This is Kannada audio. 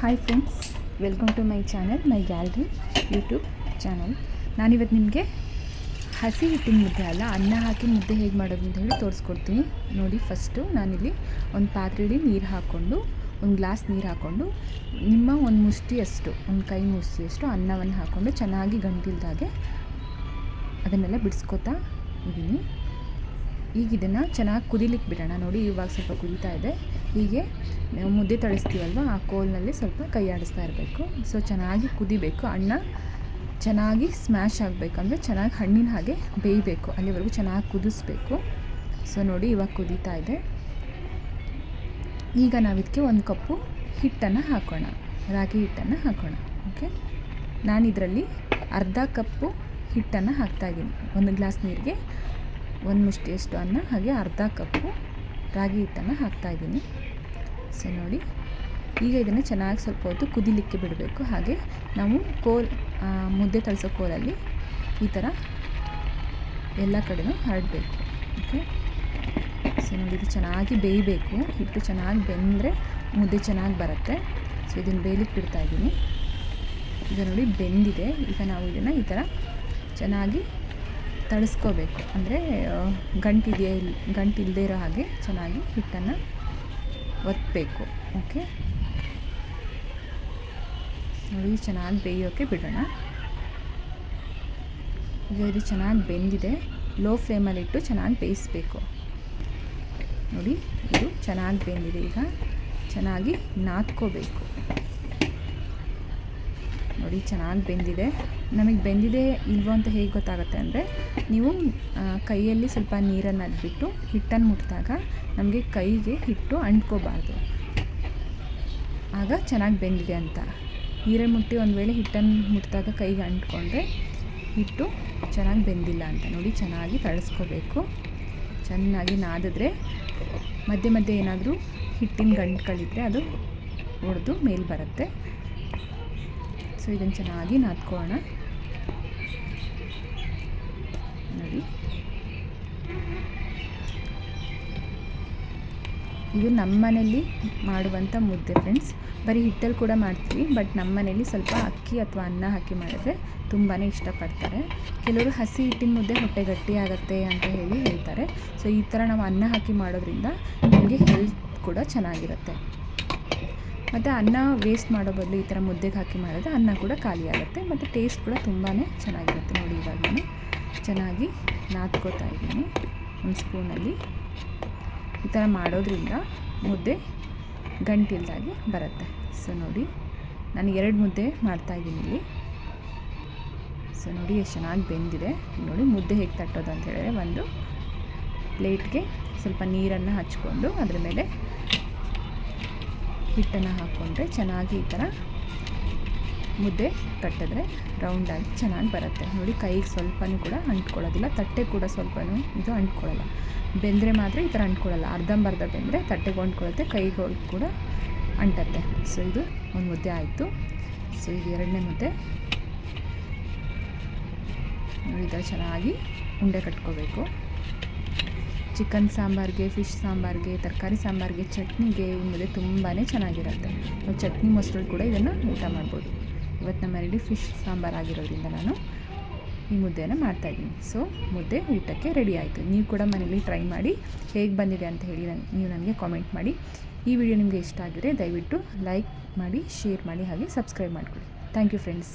Hi friends welcome to my channel my gallery YouTube channel ನಾನಿವತ್ತು ನಿಮಗೆ ಹಸಿ ಹಿಟ್ಟಿನ ಮುದ್ದೆ ಅಲ್ಲ, ಅನ್ನ ಹಾಕಿ ಮುದ್ದೆ ಹೇಗೆ ಮಾಡೋದು ಅಂತ ಹೇಳಿ ತೋರಿಸ್ಕೊಡ್ತೀನಿ. ನೋಡಿ ಫಸ್ಟು ನಾನಿಲ್ಲಿ ಒಂದು ಪಾತ್ರೆಯಲ್ಲಿ ನೀರು ಹಾಕ್ಕೊಂಡು, ಒಂದು ಗ್ಲಾಸ್ ನೀರು ಹಾಕ್ಕೊಂಡು, ನಿಮ್ಮ ಒಂದು ಮುಷ್ಟಿಯಷ್ಟು ಒಂದು ಕೈ ಮುಷ್ಟಿಯಷ್ಟು ಅನ್ನವನ್ನು ಹಾಕ್ಕೊಂಡು ಚೆನ್ನಾಗಿ ಗಂಟಿಲ್ದಾಗೆ ಅದನ್ನೆಲ್ಲ ಬಿಡಿಸ್ಕೊತಾ ಇದ್ದೀನಿ ಈಗ ಇದನ್ನು ಚೆನ್ನಾಗಿ ಕುದಿಲಿಕ್ಕೆ ಬಿಡೋಣ. ನೋಡಿ, ಇವಾಗ ಸ್ವಲ್ಪ ಕುದೀತಾ ಇದೆ. ಹೀಗೆ ಮುದ್ದೆ ತಳಿಸ್ತೀವಲ್ವ, ಆ ಕೋಲ್ನಲ್ಲಿ ಸ್ವಲ್ಪ ಕೈ ಆಡಿಸ್ತಾ ಇರಬೇಕು. ಸೊ ಚೆನ್ನಾಗಿ ಕುದಿಬೇಕು. ಅಣ್ಣ ಚೆನ್ನಾಗಿ ಸ್ಮ್ಯಾಶ್ ಆಗಬೇಕು. ಅಂದರೆ ಚೆನ್ನಾಗಿ ಹಣ್ಣಿನ ಹಾಗೆ ಬೇಯಬೇಕು. ಅಲ್ಲಿವರೆಗೂ ಚೆನ್ನಾಗಿ ಕುದಿಸ್ಬೇಕು. ಸೊ ನೋಡಿ, ಇವಾಗ ಕುದೀತಾ ಇದೆ. ಈಗ ನಾವಿದಕ್ಕೆ ಒಂದು ಕಪ್ಪು ಹಿಟ್ಟನ್ನು ಹಾಕೋಣ. ರಾಗಿ ಹಿಟ್ಟನ್ನು ಹಾಕೋಣ. ಓಕೆ? ನಾನಿದರಲ್ಲಿ ಅರ್ಧ ಕಪ್ಪು ಹಿಟ್ಟನ್ನು ಹಾಕ್ತಾಯಿದ್ದೀನಿ ಒಂದು ಗ್ಲಾಸ್ ನೀರಿಗೆ. ಒಂದು ಮುಷ್ಟಿಯಷ್ಟು ಅನ್ನ ಹಾಗೆ ಅರ್ಧ ಕಪ್ಪು ರಾಗಿ ಹಿಟ್ಟನ್ನು ಹಾಕ್ತಾಯಿದ್ದೀನಿ ಸೊ, ನೋಡಿ. ಈಗ ಇದನ್ನು ಚೆನ್ನಾಗಿ ಸ್ವಲ್ಪ ಹೊತ್ತು ಕುದಿಲಿಕ್ಕೆ ಬಿಡಬೇಕು. ಹಾಗೆ ನಾವು ಕೋಲ್ ಮುದ್ದೆ ತಳಿಸೋ ಕೋಲಲ್ಲಿ ಈ ಥರ ಎಲ್ಲ ಕಡೆನೂ ಹರಡಬೇಕು. ಓಕೆ? ಸೊ, ನೋಡಿ, ಇದು ಚೆನ್ನಾಗಿ ಬೇಯಬೇಕು. ಹಿಟ್ಟು ಚೆನ್ನಾಗಿ ಬೆಂದರೆ ಮುದ್ದೆ ಚೆನ್ನಾಗಿ ಬರುತ್ತೆ. ಸೊ, ಇದನ್ನು ಬೇಯಲಿಕ್ಕೆ ಬಿಡ್ತಾ ಇದ್ದೀನಿ. ಈಗ ನೋಡಿ, ಬೆಂದಿದೆ. ಈಗ ನಾವು ಇದನ್ನು ಈ ಥರ ಚೆನ್ನಾಗಿ ತಳಿಸ್ಕೋಬೇಕು. ಅಂದರೆ ಗಂಟಿದೆಯಾ ಇಲ್ಲ ಗಂಟು ಇಲ್ಲದೇ ಇರೋ ಹಾಗೆ ಚೆನ್ನಾಗಿ ಹಿಟ್ಟನ್ನು ಒತ್ತಬೇಕು ಓಕೆ? ನೋಡಿ, ಚೆನ್ನಾಗಿ ಬೇಯೋಕ್ಕೆ ಬಿಡೋಣ. ಈಗ ಇದು ಚೆನ್ನಾಗಿ ಬೆಂದಿದೆ. ಲೋ ಫ್ಲೇಮಲ್ಲಿಟ್ಟು ಚೆನ್ನಾಗಿ ಬೇಯಿಸ್ಬೇಕು. ನೋಡಿ, ಇದು ಚೆನ್ನಾಗಿ ಬೆಂದಿದೆ. ಈಗ ಚೆನ್ನಾಗಿ ನಾದ್ಕೋಬೇಕು. ನೋಡಿ, ಚೆನ್ನಾಗಿ ಬೆಂದಿದೆ. ನಮಗೆ ಬೆಂದಿದೆ ಇಲ್ವೋ ಅಂತ ಹೇಗೆ ಗೊತ್ತಾಗುತ್ತೆ ಅಂದರೆ, ನೀವು ಕೈಯಲ್ಲಿ ಸ್ವಲ್ಪ ನೀರನ್ನು ಅದ್ಬಿಟ್ಟು ಹಿಟ್ಟನ್ನು ಮುಟ್ಟಿದಾಗ ನಮಗೆ ಕೈಗೆ ಹಿಟ್ಟು ಅಂಟ್ಕೋಬಾರ್ದು. ಆಗ ಚೆನ್ನಾಗಿ ಬೆಂದಿದೆ ಅಂತ. ನೀರನ್ನು ಮುಟ್ಟಿ ಒಂದು ವೇಳೆ ಹಿಟ್ಟನ್ನು ಮುಟ್ಟಿದಾಗ ಕೈಗೆ ಅಂಟ್ಕೊಂಡ್ರೆ ಹಿಟ್ಟು ಚೆನ್ನಾಗಿ ಬೆಂದಿಲ್ಲ ಅಂತ. ನೋಡಿ, ಚೆನ್ನಾಗಿ ತಳಿಸ್ಕೋಬೇಕು. ಚೆನ್ನಾಗಿ ನಾದಿದ್ರೆ, ಮಧ್ಯೆ ಮಧ್ಯೆ ಏನಾದರೂ ಹಿಟ್ಟಿನ ಗಂಟುಗಳಿದ್ರೆ ಅದು ಒಡೆದು ಮೇಲೆ ಬರುತ್ತೆ. ಸೊ ಇದನ್ನು ಚೆನ್ನಾಗಿ ನಾದ್ಕೊಳ್ಳೋಣ ನೋಡಿ. ಇದು ನಮ್ಮ ಮನೇಲಿ ಮಾಡುವಂಥ ಮುದ್ದೆ ಫ್ರೆಂಡ್ಸ್. ಬರೀ ಹಿಟ್ಟಲ್ಲಿ ಕೂಡ ಮಾಡ್ತೀವಿ, ಬಟ್ ನಮ್ಮ ಮನೇಲಿ ಸ್ವಲ್ಪ ಅಕ್ಕಿ ಅಥವಾ ಅನ್ನ ಹಾಕಿ ಮಾಡಿದ್ರೆ ತುಂಬಾ ಇಷ್ಟಪಡ್ತಾರೆ. ಕೆಲವರು ಹಸಿ ಹಿಟ್ಟಿನ ಮುದ್ದೆ ಹೊಟ್ಟೆ ಗಟ್ಟಿ ಆಗುತ್ತೆ ಅಂತ ಹೇಳಿ ಹೇಳ್ತಾರೆ. ಸೊ ಈ ಥರ ನಾವು ಅನ್ನ ಹಾಕಿ ಮಾಡೋದ್ರಿಂದ ನಮಗೆ ಹೆಲ್ತ್ ಕೂಡ ಚೆನ್ನಾಗಿರುತ್ತೆ. ಮತ್ತು ಅನ್ನ ವೇಸ್ಟ್ ಮಾಡೋ ಬದಲು ಈ ಥರ ಮುದ್ದೆಗೆ ಹಾಕಿ ಮಾಡಿದ್ರೆ ಅನ್ನ ಕೂಡ ಖಾಲಿ ಆಗುತ್ತೆ. ಮತ್ತು ಟೇಸ್ಟ್ ಕೂಡ ತುಂಬಾ ಚೆನ್ನಾಗಿರುತ್ತೆ ನೋಡಿ ಇವಾಗ ನಾನು ಚೆನ್ನಾಗಿ ನಾದ್ಕೋತಾ ಇದ್ದೀನಿ ಒಂದು ಸ್ಪೂನಲ್ಲಿ. ಈ ಥರ ಮಾಡೋದ್ರಿಂದ ಮುದ್ದೆ ಗಂಟಿಲ್ದಾಗಿ ಬರುತ್ತೆ. ಸೊ ನೋಡಿ, ನಾನು ಎರಡು ಮುದ್ದೆ ಮಾಡ್ತಾಯಿದ್ದೀನಿ ಇಲ್ಲಿ. ಸೊ ನೋಡಿ, ಎಷ್ಟು ಚೆನ್ನಾಗಿ ಬೆಂದಿದೆ. ನೋಡಿ, ಮುದ್ದೆ ಹೇಗೆ ತಟ್ಟೋದು ಅಂತ ಹೇಳಿದ್ರೆ ಒಂದು ಪ್ಲೇಟ್ಗೆ ಸ್ವಲ್ಪ ನೀರನ್ನು ಹಚ್ಕೊಂಡು ಅದ್ರ ಮೇಲೆ ಹಿಟ್ಟನ್ನು ಹಾಕ್ಕೊಂಡ್ರೆ ಚೆನ್ನಾಗಿ ಈ ಥರ ಮುದ್ದೆ ತಟ್ಟಿದ್ರೆ ರೌಂಡಾಗಿ ಚೆನ್ನಾಗಿ ಬರುತ್ತೆ. ನೋಡಿ ಕೈಗೆ ಸ್ವಲ್ಪನೂ ಕೂಡ ಅಂಟ್ಕೊಳ್ಳೋದಿಲ್ಲ, ತಟ್ಟೆ ಕೂಡ ಸ್ವಲ್ಪನೂ ಇದು ಅಂಟ್ಕೊಳ್ಳಲ್ಲ. ಬೆಂದರೆ ಮಾತ್ರ ಈ ಥರ ಅಂಟ್ಕೊಳ್ಳಲ್ಲ. ಅರ್ಧಂಬರ್ಧ ಬೆಂದರೆ ತಟ್ಟೆಗೆ ಅಂಟ್ಕೊಳ್ಳುತ್ತೆ, ಕೈಗೆ ಕೂಡ ಅಂಟತ್ತೆ. ಸೊ ಇದು ಒಂದು ಮುದ್ದೆ ಆಯಿತು. ಸೊ ಇದು ಎರಡನೇ ಮುದ್ದೆ. ನೋಡಿ ಈ ಥರ ಚೆನ್ನಾಗಿ ಉಂಡೆ ಕಟ್ಕೋಬೇಕು. ಚಿಕನ್ ಸಾಂಬಾರಿಗೆ ಫಿಶ್ ಸಾಂಬಾರಿಗೆ, ತರಕಾರಿ ಸಾಂಬಾರಿಗೆ, ಚಟ್ನಿಗೆ ಮುದ್ದೆ ತುಂಬಾ ಚೆನ್ನಾಗಿರುತ್ತೆ. ಚಟ್ನಿ ಮೊಸರಲ್ಲಿ ಕೂಡ ಇದನ್ನು ಊಟ ಮಾಡ್ಬೋದು. ಇವತ್ತು ನಮ್ಮ ಮನೇಲಿ ಫಿಶ್ ಸಾಂಬಾರು ಆಗಿರೋದ್ರಿಂದ ನಾನು ಈ ಮುದ್ದೆಯನ್ನು ಮಾಡ್ತಾಯಿದ್ದೀನಿ ಸೊ ಮುದ್ದೆ ಊಟಕ್ಕೆ ರೆಡಿ ಆಯಿತು. ನೀವು ಕೂಡ ಮನೇಲಿ ಟ್ರೈ ಮಾಡಿ ಹೇಗೆ ಬಂದಿದೆ ಅಂತ ಹೇಳಿ ನೀವು ನನಗೆ ಕಾಮೆಂಟ್ ಮಾಡಿ. ಈ ವಿಡಿಯೋ ನಿಮಗೆ ಇಷ್ಟ ಆಗಿದ್ರೆ ದಯವಿಟ್ಟು ಲೈಕ್ ಮಾಡಿ ಶೇರ್ ಮಾಡಿ, ಹಾಗೆ ಸಬ್ಸ್ಕ್ರೈಬ್ ಮಾಡಿಕೊಡಿ ಥ್ಯಾಂಕ್ ಯು ಫ್ರೆಂಡ್ಸ್